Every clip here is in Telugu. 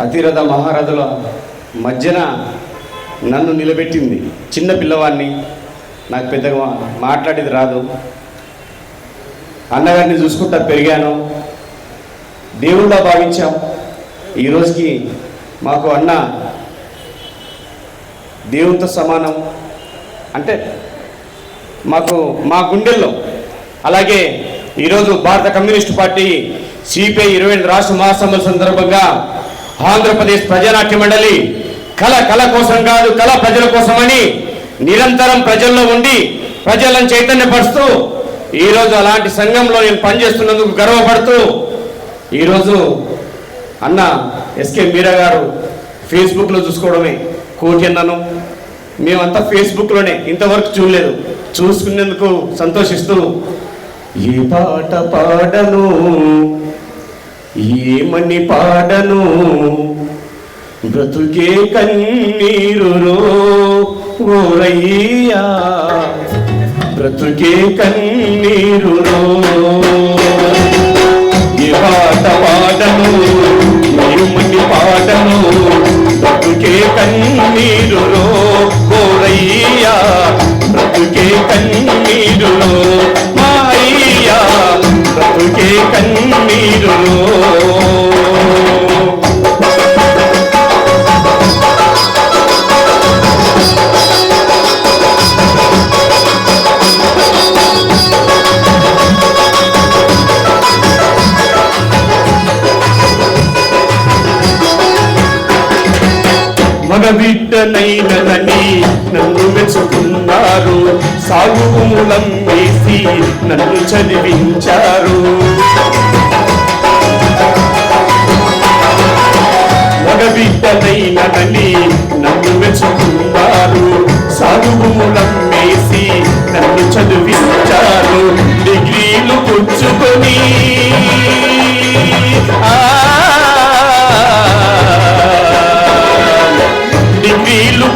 అతిరథ మహారథుల మధ్యన నన్ను నిలబెట్టింది. చిన్న పిల్లవాడిని. నాకు పెద్దగా మాట్లాడేది రాదు. అన్నగారిని చూసుకుంటా పెరిగాను. దేవుళ్ళ భావించాం. ఈ రోజుకి మాకు అన్న దేవునితో సమానం. అంటే మాకు మా గుండెల్లో. అలాగే ఈరోజు భారత కమ్యూనిస్ట్ పార్టీ సిపిఐ ఇరవై రాష్ట్ర మహాసభల సందర్భంగా ఆంధ్రప్రదేశ్ ప్రజానాట్య మండలి కళ కళ కోసం కాదు కళ ప్రజల కోసమని నిరంతరం ప్రజల్లో ఉండి ప్రజలను చైతన్యపరుస్తూ ఈరోజు అలాంటి సంఘంలో నేను పనిచేస్తున్నందుకు గర్వపడుతూ ఈరోజు అన్న ఎస్కే మీరా గారు ఫేస్బుక్లో చూసుకోవడమే కోటి అన్నను. మేమంతా ఫేస్బుక్లోనే ఇంతవరకు చూడలేదు. చూసుకునేందుకు సంతోషిస్తూ ఈ పాట పాడను. ఏమని పాడను? బ్రతుకే కన్నీరు ఓరయ్యా. బ్రతుకే కన్నీరు ఏ పాట పాడను ఏమని పాడను? బ్రతుకే కన్నీరు బిడ్డనైనదని నన్ను మెచ్చుకున్నారు. సాగు మూలం వేసి నన్ను చదివించారు. మగ బిడ్డనైనదని నన్ను మెచ్చుకున్నారు. సాగు మూలం వేసి నన్ను చదివించారు.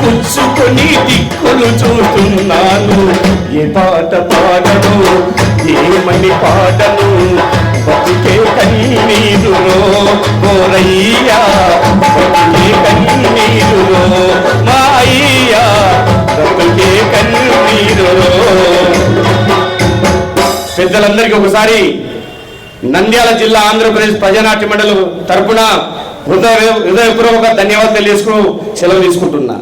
పుచ్చుకొని దిక్కులు చూస్తున్నాను. ఏ పాట పాడను? ఏమని పాడను? బతుకే కన్నీరులో గోరయ్యా బతుకే కన్నీరులో మా అయ్యా బతుకే కన్నీరులో పెద్దలందరికీ ఒకసారి నంద్యాల జిల్లా ఆంధ్రప్రదేశ్ ప్రజానాట్య మండలి తరపున హృదయ హృదయపూర్వక ధన్యవాదాలు తెలియజేసుకుని సెలవు తీసుకుంటున్నా.